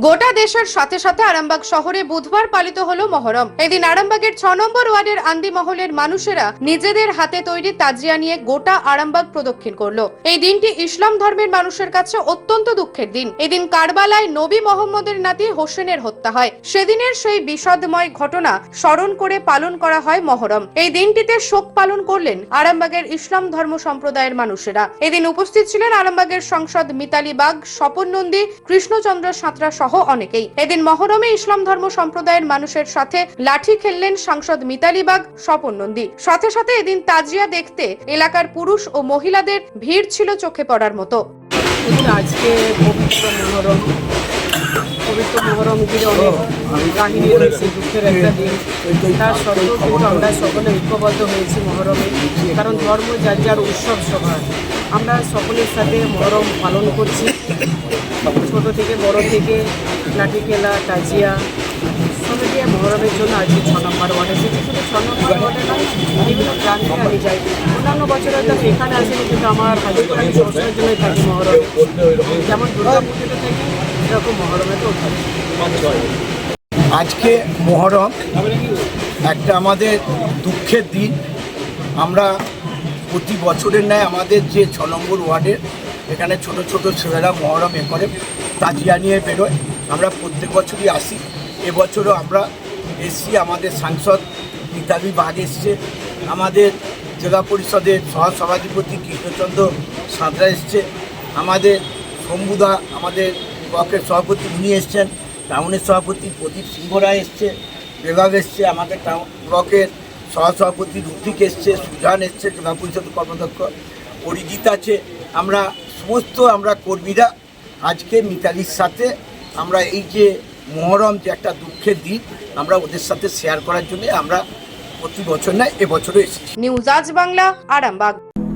গোটা দেশের সাথে সাথে আরামবাগ শহরে বুধবার পালিত হলো মহরম। এদিন আরামবাগের ছ নম্বর ওয়ার্ডের আন্দি মহলের মানুষেরা নিজেদের হাতে তৈরি তাজিয়া নিয়ে গোটা আরামবাগ প্রদক্ষিণ করল। এই দিনটি ইসলাম ধর্মের মানুষের কাছে অত্যন্ত দুঃখের দিন। এদিন কারবালায় নবী মোহাম্মদের নাতি হোসেনের হত্যা হয়। সেদিনের সেই বিষাদময় ঘটনা স্মরণ করে পালন করা হয় মহরম। এই দিনটিতে শোক পালন করলেন আরামবাগের ইসলাম ধর্ম সম্প্রদায়ের মানুষেরা। এদিন উপস্থিত ছিলেন আরামবাগের সংসদ মিতালি বাগ, স্বপন নন্দী, কৃষ্ণচন্দ্র সাঁতরা সহ অনেকেই। এদিন মহরমে ইসলাম ধর্ম সম্প্রদায়ের মানুষের সাথে লাঠি খেললেন সাংসদ মিতালি বাগ, স্বপন নন্দী। সাথে সাথে এদিন তাজিয়া দেখতে এলাকার পুরুষ ও মহিলাদের ভিড় ছিল চোখে পড়ার মতো। আজকে পবিত্র মহরম। ঘিরে অনেক কাহিনী রয়েছে, দুঃখের একটা দিন। তার সত্ত্বেও কিন্তু আমরা সকলে ঐক্যবদ্ধ হয়েছি মহরমে, কারণ ধর্ম যার যার উৎসব সভা আমরা সকলের সাথে মহরম পালন করছি। থেকে, বড় থেকে লাঠি খেলা তাজিয়া সব দিয়ে মহরমের জন্য আজকে ছ নম্বর ওয়ার্ডে এসেছি শুধু ছ নম্বর ওয়ার্ডে নয়, বিভিন্ন প্রান্তে আমি যাই। অন্যান্য বছরে তো আমি এখানে আসিনি, কিন্তু আমার হাজিপুর আমি সবসময়ের জন্যই থাকি মহরমে। যেমন দুর্গা পুজোতে থাকি, এরকম মহরমেতেও থাকি আজকে মহরম একটা আমাদের দুঃখের দিন। আমরা প্রতি বছরের ন্যায় আমাদের যে ছ নম্বর ওয়ার্ডের এখানে ছোট ছোট ছেলেরা মহরম এ করে তাজিয়া নিয়ে বেরোয়। আমরা প্রত্যেক বছরই আসি। এবছরও আমরা এসছি, আমাদের সাংসদ মিতালি বাগ এসছে, আমাদের জেলা পরিষদের সহসভাধিপতি কৃষ্ণচন্দ্র সাঁতরা এসছে, আমাদের শম্ভুদা, আমাদের ব্লকের সভাপতি উনি এসছেন, টাউনের সভাপতি প্রদীপ সিংহ রায় এসছে, বিভাগ এসছে, আমাদের টাউন ব্লকের সহসভাপতি রুতিক এসছে, সুজান এসছে, জেলা পরিষদ কর্মদক্ষ, অরিজিৎ আছে। আমরা সমস্ত আমরা কর্মীরা আজকে মিতালির সাথে আমরা এই যে মহরম যে একটা দুঃখের দিন, আমরা ওদের সাথে শেয়ার করার জন্য আমরা প্রতি বছর না এবছরও এসেছি। নিউজ আজ বাংলা, আরামবাগ।